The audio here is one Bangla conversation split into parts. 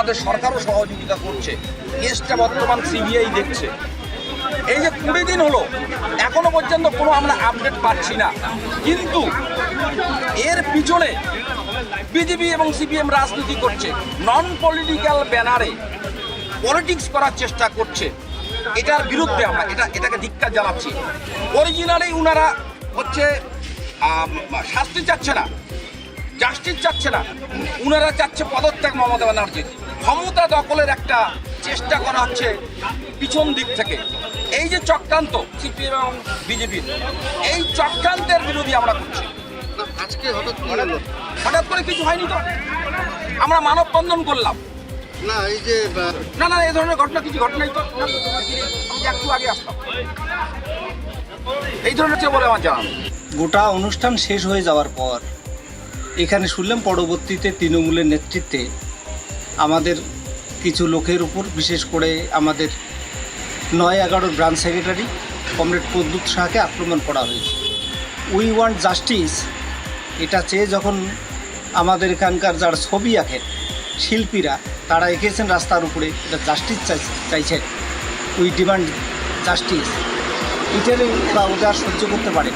আমাদের সরকারও সহযোগিতা করছে। কেসটা বর্তমান সিবিআই দেখছে। এই যে কুড়ি দিন হলো, এখনও পর্যন্ত কোনো আমরা আপডেট পাচ্ছি না। কিন্তু এর পিছনে বিজেপি এবং সিপিএম রাজনীতি করছে নন পলিটিক্যাল ব্যানারে পলিটিক্স করার চেষ্টা করছে। এটার বিরুদ্ধে আমরা, এটা, এটাকে ধিক্কার জানাচ্ছি। অরিজিনালি উনারা হচ্ছে শাস্তি চাচ্ছে না। জাস্টিস চাচ্ছে না। উনারা চাচ্ছে পদত্যাগ মমতা ব্যানার্জির। ক্ষমতা দখলের একটা চেষ্টা করা হচ্ছে পিছন দিক থেকে। এই যে চক্রান্ত সিপিএম এবং বিজেপির এই চক্রান্তের বিরোধী আমরা করছি। আজকে হঠাৎ হঠাৎ করে কিছু হয়নি তো? আমরা মানববন্ধন করলাম। না এই যে না না এই ধরনের ঘটনা কিছু ঘটনাই তো। একটু আগে আসলাম। এই ধরনের বলে আমার জানা নেই। গোটা অনুষ্ঠান শেষ হয়ে যাওয়ার পর এখানে শুনলাম পরবর্তীতে তৃণমূলের নেতৃত্বে আমাদের কিছু লোকের উপর, বিশেষ করে আমাদের নয় এগারোর ব্রাঞ্চ সেক্রেটারি কমরেড প্রদ্যুৎ শাহকে আক্রমণ করা হয়েছে। We want justice. এটা চেয়ে যখন আমাদের এখানকার যারা ছবি আঁকেন শিল্পীরা, তারা এঁকেছেন রাস্তার উপরে, এটা জাস্টিস চাইছেন। We demand justice. এটারে ওরা আর সহ্য করতে পারে।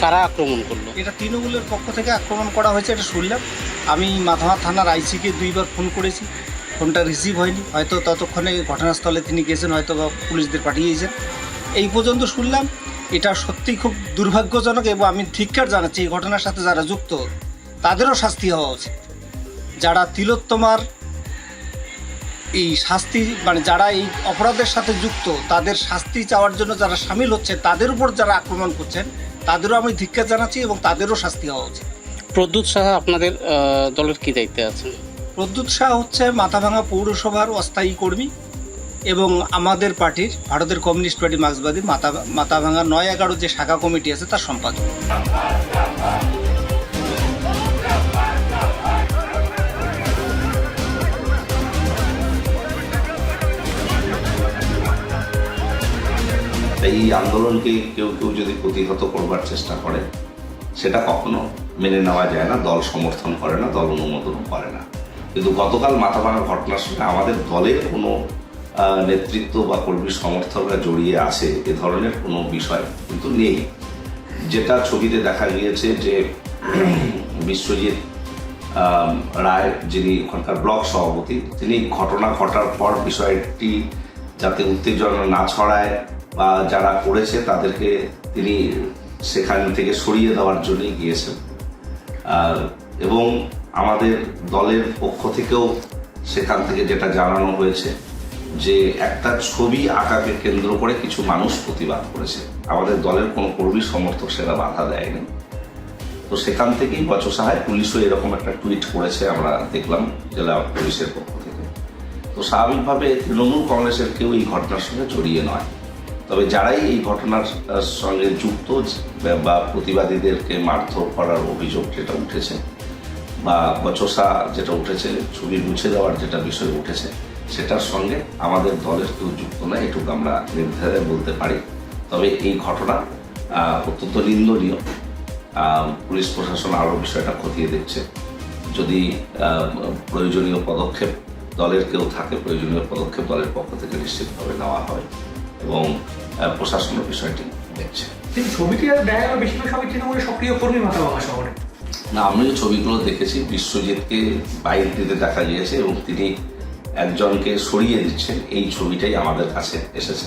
কারা আক্রমণ করল? এটা তৃণমূলের পক্ষ থেকে আক্রমণ করা হয়েছে, এটা শুনলাম। আমি মাথামা থানার আইসিকে দুইবার ফোন করেছি। ফোনটা রিসিভ হয়নি। হয়তো ততক্ষণে ঘটনাস্থলে তিনি গেছেন হয়তো বা পুলিশদের পাঠিয়েছেন। এই পর্যন্ত শুনলাম, এটা সত্যিই খুব দুর্ভাগ্যজনক এবং আমি ধিক্কার জানাচ্ছি, এই ঘটনার সাথে যারা যুক্ত, তাদেরও শাস্তি হওয়া উচিত। যারা তিলোত্তমার এই শাস্তি মানে যারা এই অপরাধের সাথে যুক্ত, তাদের শাস্তি চাওয়ার জন্য যারা সামিল হচ্ছে, তাদের উপর যারা আক্রমণ করছেন তাদেরও আমি ধিক্ষা জানাচ্ছি এবং তাদেরও শাস্তি হওয়া উচিত। প্রদ্যুৎ সাহা আপনাদের দলের কি দায়িত্বে আছে প্রদ্যুৎ শাহ হচ্ছে মাথাভাঙা পৌরসভার অস্থায়ী কর্মী এবং আমাদের পার্টির ভারতের কমিউনিস্ট পার্টি মার্ক্সবাদী মাথা মাথাভাঙা নয় এগারো যে শাখা কমিটি আছে তার সম্পাদক। এই আন্দোলনকে কেউ কেউ যদি প্রতিহত করবার চেষ্টা করে, সেটা কখনো মেনে নেওয়া যায় না, দল সমর্থন করে না, দল অনুমোদন করে না। কিন্তু গতকাল মাথা ভাঙা ঘটনার সঙ্গে আমাদের দলের কোনো নেতৃত্ব বা কর্মী সমর্থকরা জড়িয়ে আসে এ ধরনের কোনো বিষয় কিন্তু নেই। যেটা ছবিতে দেখা গিয়েছে যে বিশ্বজিৎ রায় যিনি ওখানকার ব্লক সভাপতি, তিনি ঘটনা ঘটার পর বিষয়টি যাতে উত্তেজনা না ছড়ায় বা যারা করেছে তাদেরকে তিনি সেখান থেকে সরিয়ে দেওয়ার জন্যই গিয়েছেন। আর, এবং আমাদের দলের পক্ষ থেকেও সেখান থেকে যেটা জানানো হয়েছে যে একটা ছবি আঁকাকে কেন্দ্র করে কিছু মানুষ প্রতিবাদ করেছে। আমাদের দলের কোনো কর্মী সমর্থক সেটা বাধা দেয়নি। তো সেখান থেকেই বচসাহায় পুলিশও এরকম একটা টুইট করেছে আমরা দেখলাম জেলা পুলিশের পক্ষ থেকে। তো স্বাভাবিকভাবে তৃণমূল কংগ্রেসের কেউ এই ঘটনার সঙ্গে জড়িয়ে নয়। তবে যারাই এই ঘটনার সঙ্গে যুক্ত বা প্রতিবাদীদেরকে মারধর করার অভিযোগ যেটা উঠেছে, বা বচসা যেটা উঠেছে, ছবি মুছে দেওয়ার যেটা বিষয় উঠেছে, সেটার সঙ্গে আমাদের দলের কেউ যুক্ত নয়, এটুকু আমরা নির্ধারে বলতে পারি। তবে এই ঘটনা অত্যন্ত নিন্দনীয়। পুলিশ প্রশাসন আরও বিষয়টা খতিয়ে দেখছে। যদি প্রয়োজনীয় পদক্ষেপ দলের কেউ থাকে, প্রয়োজনীয় পদক্ষেপ দলের পক্ষ থেকে নিশ্চিতভাবে নেওয়া হয়। এবং প্রশাসনের বিষয়টি দেখছে। ছবিটি আর দেখা গেল বেশিরভাগ সবাই তৃণমূলের সক্রিয় কর্মী মাতাবাঙা শহরে। না আমিও ছবিগুলো দেখেছি বিশ্বজিৎকে বাইরে দিতে দেখা গিয়েছে এবং তিনি একজনকে সরিয়ে দিচ্ছেন এই ছবিটাই আমাদের কাছে এসেছে।